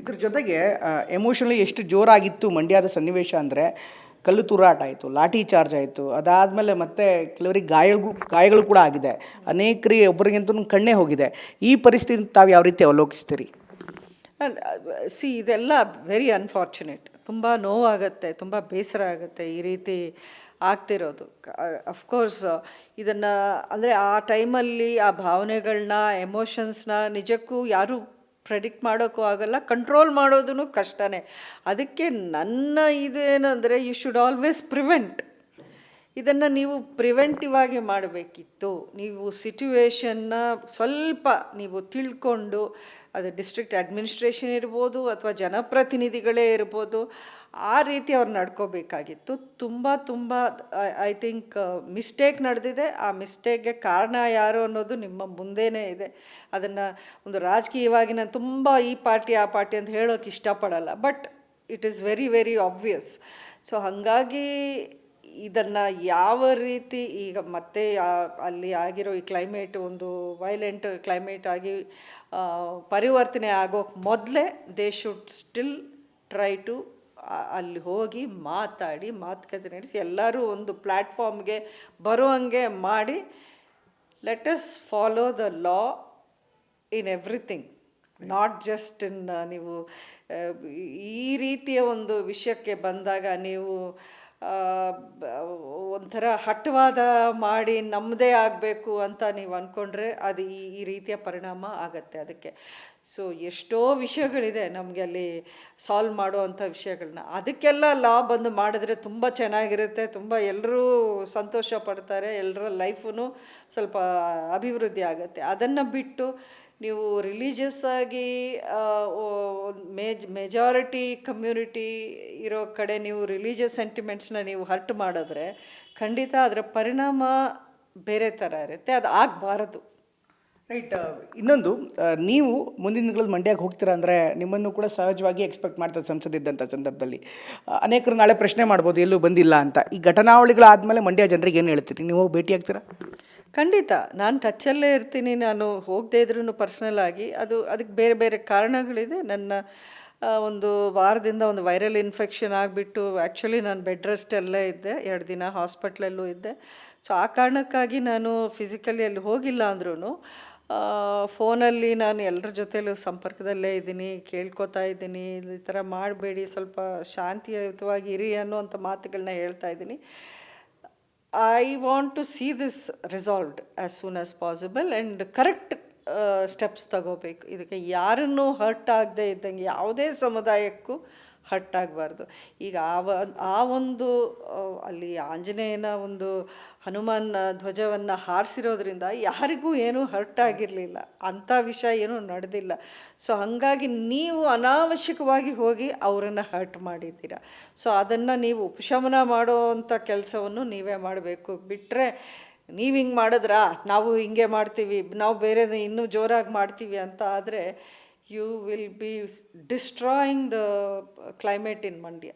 ಇದ್ರ ಜೊತೆಗೆ ಎಮೋಷನಲಿ ಎಷ್ಟು ಜೋರಾಗಿತ್ತು ಮಂಡ್ಯದ ಸನ್ನಿವೇಶ ಅಂದರೆ ಕಲ್ಲು ತೂರಾಟ ಆಯಿತು, ಲಾಠಿ ಚಾರ್ಜ್ ಆಯಿತು, ಅದಾದಮೇಲೆ ಮತ್ತೆ ಕೆಲವರಿಗೆ ಗಾಯಗಳು ಗಾಯಗಳು ಕೂಡ ಆಗಿದೆ. ಅನೇಕರಿಗೆ ಒಬ್ಬರಿಗಂತೂ ಕಣ್ಣೇ ಹೋಗಿದೆ. ಈ ಪರಿಸ್ಥಿತಿ ತಾವು ಯಾವ ರೀತಿ ಅವಲೋಕಿಸ್ತೀರಿ? ಸಿ, ಇದೆಲ್ಲ ವೆರಿ ಅನ್ಫಾರ್ಚುನೇಟ್ ತುಂಬ ನೋವಾಗುತ್ತೆ, ತುಂಬ ಬೇಸರ ಆಗುತ್ತೆ ಈ ರೀತಿ ಆಗ್ತಿರೋದು. ಅಫ್ಕೋರ್ಸ್ ಇದನ್ನು, ಅಂದರೆ ಆ ಟೈಮಲ್ಲಿ ಆ ಭಾವನೆಗಳನ್ನ ಎಮೋಷನ್ಸ್ನ ನಿಜಕ್ಕೂ ಯಾರೂ ಪ್ರೆಡಿಕ್ಟ್ ಮಾಡೋಕ್ಕೂ ಆಗೋಲ್ಲ ಕಂಟ್ರೋಲ್ ಮಾಡೋದೂ ಕಷ್ಟನೇ. ಅದಕ್ಕೆ ನನ್ನ ಇದು ಏನಂದರೆ ಯು ಶುಡ್ ಆಲ್ವೇಸ್ ಪ್ರಿವೆಂಟ್ ಇದನ್ನು ನೀವು ಪ್ರಿವೆಂಟಿವ್ ಆಗಿ ಮಾಡಬೇಕಿತ್ತು. ನೀವು ಸಿಟ್ಯುವೇಶನ್ನ ಸ್ವಲ್ಪ ನೀವು ತಿಳ್ಕೊಂಡು, ಅದು ಡಿಸ್ಟ್ರಿಕ್ಟ್ ಅಡ್ಮಿನಿಸ್ಟ್ರೇಷನ್ ಇರ್ಬೋದು ಅಥವಾ ಜನಪ್ರತಿನಿಧಿಗಳೇ ಇರ್ಬೋದು, ಆ ರೀತಿ ಅವ್ರು ನಡ್ಕೋಬೇಕಾಗಿತ್ತು. ತುಂಬ ತುಂಬ ಐ ಥಿಂಕ್ ಮಿಸ್ಟೇಕ್ ನಡೆದಿದೆ. ಆ ಮಿಸ್ಟೇಕ್ಗೆ ಕಾರಣ ಯಾರು ಅನ್ನೋದು ನಿಮ್ಮ ಮುಂದೆನೇ ಇದೆ. ಅದನ್ನು ಒಂದು ರಾಜಕೀಯವಾಗಿ ನಾನು ತುಂಬ ಈ ಪಾರ್ಟಿ, ಆ ಪಾರ್ಟಿ ಅಂತ ಹೇಳೋಕೆ ಇಷ್ಟಪಡಲ್ಲ. But it is very very obvious so ಹಾಗಾಗಿ ಇದನ್ನು ಯಾವ ರೀತಿ ಈಗ ಮತ್ತೆ ಅಲ್ಲಿ ಆಗಿರೋ ಈ ಕ್ಲೈಮೇಟ್ ಒಂದು ವೈಲೆಂಟ್ ಕ್ಲೈಮೇಟ್ ಆಗಿ ಪರಿವರ್ತನೆ ಆಗೋಕ್ಕೆ ಮೊದಲೇ they should still try to ಅಲ್ಲಿ ಹೋಗಿ ಮಾತಾಡಿ, ಮಾತುಕತೆ ನಡೆಸಿ, ಎಲ್ಲರೂ ಒಂದು ಪ್ಲ್ಯಾಟ್ಫಾರ್ಮ್ಗೆ ಬರುವಂಗೆ ಮಾಡಿ let us follow the law in everything not just in ನೀವು ಈ ರೀತಿಯ ಒಂದು ವಿಷಯಕ್ಕೆ ಬಂದಾಗ ನೀವು ಒಂಥರ ಹಟ್ಟವಾದ ಮಾಡಿ ನಮ್ಮದೇ ಆಗಬೇಕು ಅಂತ ನೀವು ಅಂದ್ಕೊಂಡ್ರೆ ಅದು ಈ ಈ ರೀತಿಯ ಪರಿಣಾಮ ಆಗತ್ತೆ ಅದಕ್ಕೆ. ಸೊ ಎಷ್ಟೋ ವಿಷಯಗಳಿದೆ ನಮಗೆ ಅಲ್ಲಿ ಸಾಲ್ವ್ ಮಾಡುವಂಥ ವಿಷಯಗಳನ್ನ ಅದಕ್ಕೆಲ್ಲ ಲಾ ಬಂದು ಮಾಡಿದ್ರೆ ತುಂಬ ಚೆನ್ನಾಗಿರುತ್ತೆ, ತುಂಬ ಎಲ್ಲರೂ ಸಂತೋಷ ಪಡ್ತಾರೆ ಎಲ್ಲರ ಲೈಫೂ ಸ್ವಲ್ಪ ಅಭಿವೃದ್ಧಿ ಆಗುತ್ತೆ. ಅದನ್ನು ಬಿಟ್ಟು ನೀವು ರಿಲಿಜಿಯಸ್ ಆಗಿ ಮೇಜ್ ಮೆಜಾರಿಟಿ ಕಮ್ಯುನಿಟಿ ಇರೋ ಕಡೆ ನೀವು ರಿಲಿಜಿಯಸ್ ಸೆಂಟಿಮೆಂಟ್ಸ್ನ ನೀವು ಹರ್ಟ್ ಮಾಡಿದ್ರೆ ಖಂಡಿತ ಅದರ ಪರಿಣಾಮ ಬೇರೆ ಥರ ಇರುತ್ತೆ, ಅದು ಆಗಬಾರದು. ರೈಟ್ ಇನ್ನೊಂದು ನೀವು ಮುಂದಿನ ದಿನಗಳಲ್ಲಿ ಮಂಡ್ಯಕ್ಕೆ ಹೋಗ್ತೀರಾ ಅಂದರೆ ನಿಮ್ಮನ್ನು ಕೂಡ ಸಹಜವಾಗಿ ಎಕ್ಸ್ಪೆಕ್ಟ್ ಮಾಡ್ತಾರೆ ಸಂಸದಿದ್ದಂಥ ಸಂದರ್ಭದಲ್ಲಿ. ಅನೇಕರು ನಾಳೆ ಪ್ರಶ್ನೆ ಮಾಡ್ಬೋದು, ಎಲ್ಲೂ ಬಂದಿಲ್ಲ ಅಂತ. ಈ ಘಟನಾವಳಿಗಳಾದಮೇಲೆ ಮಂಡ್ಯ ಜನರಿಗೆ ಏನು ಹೇಳ್ತೀರಿ? ನೀವು ಭೇಟಿ ಆಗ್ತೀರಾ ಖಂಡಿತ. ನಾನು ಟಚ್ಚಲ್ಲೇ ಇರ್ತೀನಿ. ನಾನು ಹೋಗದೇ ಇದ್ರೂ ಪರ್ಸ್ನಲ್ ಆಗಿ. ಅದು, ಅದಕ್ಕೆ ಬೇರೆ ಬೇರೆ ಕಾರಣಗಳಿದೆ. ನನ್ನ ಒಂದು ವಾರದಿಂದ ಒಂದು ವೈರಲ್ ಇನ್ಫೆಕ್ಷನ್ ಆಗಿಬಿಟ್ಟು ಆ್ಯಕ್ಚುಲಿ ನಾನು ಬೆಡ್ ರೆಸ್ಟಲ್ಲೇ ಇದ್ದೆ. ಎರಡು ದಿನ ಹಾಸ್ಪಿಟ್ಲಲ್ಲೂ ಇದ್ದೆ. ಸೊ ಆ ಕಾರಣಕ್ಕಾಗಿ ನಾನು ಫಿಸಿಕಲಿ ಅಲ್ಲಿ ಹೋಗಿಲ್ಲ ಅಂದ್ರೂ ಫೋನಲ್ಲಿ ನಾನು ಎಲ್ಲರ ಜೊತೆಲೂ ಸಂಪರ್ಕದಲ್ಲೇ ಇದ್ದೀನಿ. ಕೇಳ್ಕೊತಾ ಇದ್ದೀನಿ. ಈ ಥರ ಮಾಡಬೇಡಿ. ಸ್ವಲ್ಪ ಶಾಂತಿಯುತವಾಗಿ ಇರಿ ಅನ್ನೋವಂಥ ಮಾತುಗಳನ್ನ ಹೇಳ್ತಾ ಇದ್ದೀನಿ. I want to see this resolved as soon as possible and correct steps ತಗೋಬೇಕು. ಇದಕ್ಕೆ ಯಾರನ್ನೂ ಹರ್ಟ್ ಆಗದೆ ಇದ್ದಂಗೆ ಯಾವುದೇ ಸಮುದಾಯಕ್ಕೂ ಹರ್ಟ್ ಆಗಬಾರ್ದು ಈಗ ಆ ಆ ಒಂದು ಅಲ್ಲಿ ಆಂಜನೇಯನ ಒಂದು ಹನುಮಾನ್ ಧ್ವಜವನ್ನು ಹಾರಿಸಿರೋದ್ರಿಂದ ಯಾರಿಗೂ ಏನೂ ಹರ್ಟ್ ಆಗಿರಲಿಲ್ಲ ಅಂಥ ವಿಷಯ ಏನೂ ನಡೆದಿಲ್ಲ. ಸೊ, ಹಾಗಾಗಿ ನೀವು ಅನಾವಶ್ಯಕವಾಗಿ ಹೋಗಿ ಅವರನ್ನು ಹರ್ಟ್ ಮಾಡಿದ್ದೀರ. ಸೊ, ಅದನ್ನು ನೀವು ಉಪಶಮನ ಮಾಡೋ ಅಂಥ ಕೆಲಸವನ್ನು ನೀವೇ ಮಾಡಬೇಕು. ಬಿಟ್ಟರೆ ನೀವು ಹಿಂಗೆ ಮಾಡಿದ್ರಾ? ನಾವು ಹಿಂಗೆ ಮಾಡ್ತೀವಿ. ನಾವು ಬೇರೆ, ಇನ್ನೂ ಜೋರಾಗಿ ಮಾಡ್ತೀವಿ ಅಂತ ಆದರೆ you will be destroying the uh, climate in Mandya.